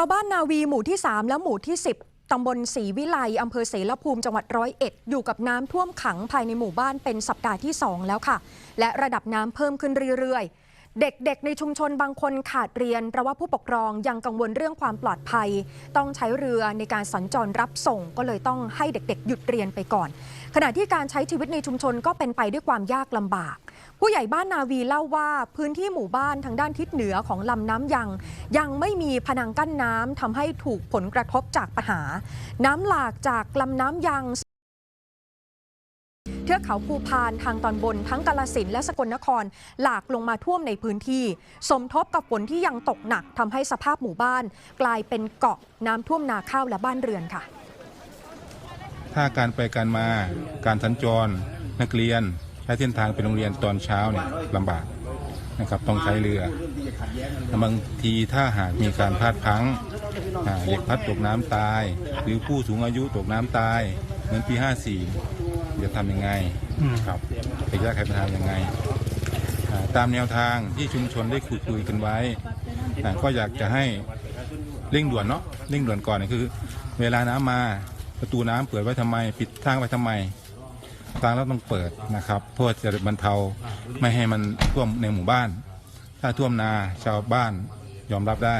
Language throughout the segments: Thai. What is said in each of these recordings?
าวบ้านนาวีหมู่ที่ 3 และหมู่ที่ 10 ตำบลศรีวิไลอำเภอเสรภูมิจังหวัดร้อยเอ็ดอยู่กับน้ำท่วมขังภายในหมู่บ้านเป็นสัปดาห์ที่ 2 แล้วค่ะ และระดับน้ำเพิ่มขึ้นเรื่อยๆ เด็กๆ ในชุมชนบางคนขาดเรียน เพราะว่าผู้ปกครองยังกังวลเรื่องความปลอดภัย ต้องใช้เรือในการสัญจรรับส่ง ก็เลยต้องให้เด็กๆ หยุดเรียนไปก่อน ขณะที่การใช้ชีวิตในชุมชนก็เป็นไปด้วยความยากลำบาก ผู้ใหญ่บ้านนาวีเล่าว่าพื้นที่หมู่บ้านทางด้านทิศเหนือของลำน้ำยัง ยังไม่มีพนังกั้นน้ำทำให้ถูกผลกระทบจากปัญหา น้ำหลากจากลำน้ำยัง ทือกเขาภูพานทางตอนบนทั้งกาลสินและสกลนคร หลากลงมาท่วมในพื้นที่ สมทบกับฝนที่ยังตกหนักทำให้สภาพหมู่บ้าน กลายเป็นเกาะน้ำท่วมนาข้าวและบ้านเรือนค่ะ ถ้าการไปการมาการสัญจร นักเรียนใช้เส้นทางไปโรงเรียนตอนเช้าเนี่ยลำบากนะครับต้องใช้เรือบางทีถ้าหากมีการพลาดพลั้งเด็กพัดตกน้ำตาย หรือผู้สูงอายุตกน้ำตาย เหมือนปี 54 จะทำยังไงครับจะแก้ไขปัญหายังไงอ่าตามแนวทางที่ชุมชนได้คุยคุยกันไว้อ่าก็อยากจะให้เร่งด่วนเนาะเร่งด่วนก่อนเนี่ยคือ เวลาน้ำมาประตูน้ำเปิดไว้ทำไม ปิดทางไว้ทำไม ทางเราต้องเปิดนะครับเพื่อจะบรรเทาไม่ให้มันท่วมในหมู่บ้าน ถ้าท่วมนาชาวบ้านยอมรับได้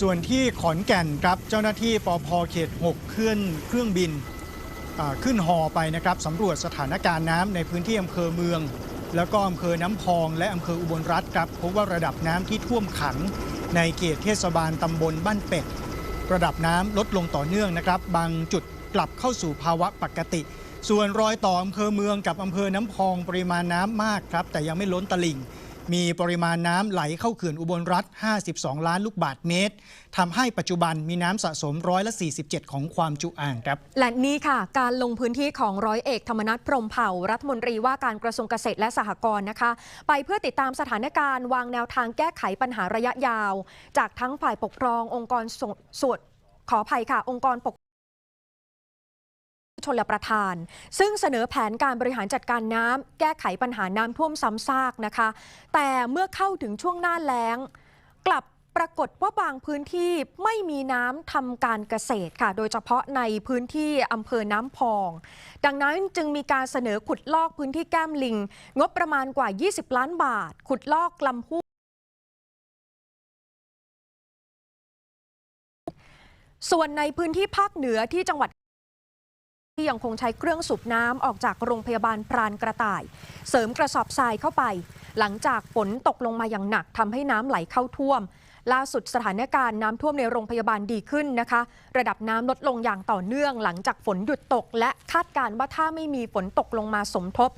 ส่วนที่ขอนแก่นครับเจ้าหน้าที่ปพเขต 6 เคลื่อนเครื่องบินอ่า ขึ้นฮอไปนะครับสำรวจสถานการณ์น้ำในพื้นที่อำเภอเมือง แล้วก็อำเภอน้ำพอง และอำเภออุบลรัฐครับพบว่าระดับน้ำที่ท่วมขัง ในเขตเทศบาลตำบลบ้านเป็ดระดับน้ำลดลงต่อเนื่องนะครับ บางจุดกลับเข้าสู่ภาวะปกติ ส่วนรอยต่ออำเภอเมืองกับอำเภอน้ำพองปริมาณน้ำมากครับ แต่ยังไม่ล้นตลิ่ง มีปริมาณน้ำไหลเข้าเขื่อนอุบลรัฐ 52 ล้านลูกบาศก์เมตรทำให้ปัจจุบันมีน้ำสะสมร้อยละ 47 ของความจุอ่างครับ และนี่ค่ะ การลงพื้นที่ของร้อยเอกธรรมนัฐพรมเผ่า รัฐมนตรีว่าการกระทรวงเกษตรและสหกรณ์นะคะ ไปเพื่อติดตามสถานการณ์วางแนวทางแก้ไขปัญหาระยะยาว จากทั้งฝ่ายปกครององค์กรสส่วนขออภัยค่ะ องค์กรปก ชนลประทาน ซึ่งเสนอแผนการบริหารจัดการน้ำแก้ไขปัญหาน้ำท่วมซ้ำซากนะคะ แต่เมื่อเข้าถึงช่วงหน้าแล้ง กลับปรากฏว่าบางพื้นที่ไม่มีน้ำทำการเกษตรค่ะ โดยเฉพาะในพื้นที่อำเภอน้ำพอง ดังนั้นจึงมีการเสนอขุดลอกพื้นที่แก้มลิง งบประมาณกว่า 20 ล้านบาท ขุดลอกลำห้วยส่วนในพื้นที่ภาคเหนือที่จังหวัด ที่ยังคงใช้เครื่องสูบน้ำออกจากโรงพยาบาลพรานกระต่าย เสริมกระสอบทรายเข้าไป หลังจากฝนตกลงมาอย่างหนักทำให้น้ำไหลเข้าท่วม ล่าสุดสถานการณ์น้ำท่วมในโรงพยาบาลดีขึ้นนะคะ ระดับน้ำลดลงอย่างต่อเนื่อง หลังจากฝนหยุดตก และคาดการณ์ว่าถ้าไม่มีฝนตกลงมาสมทบ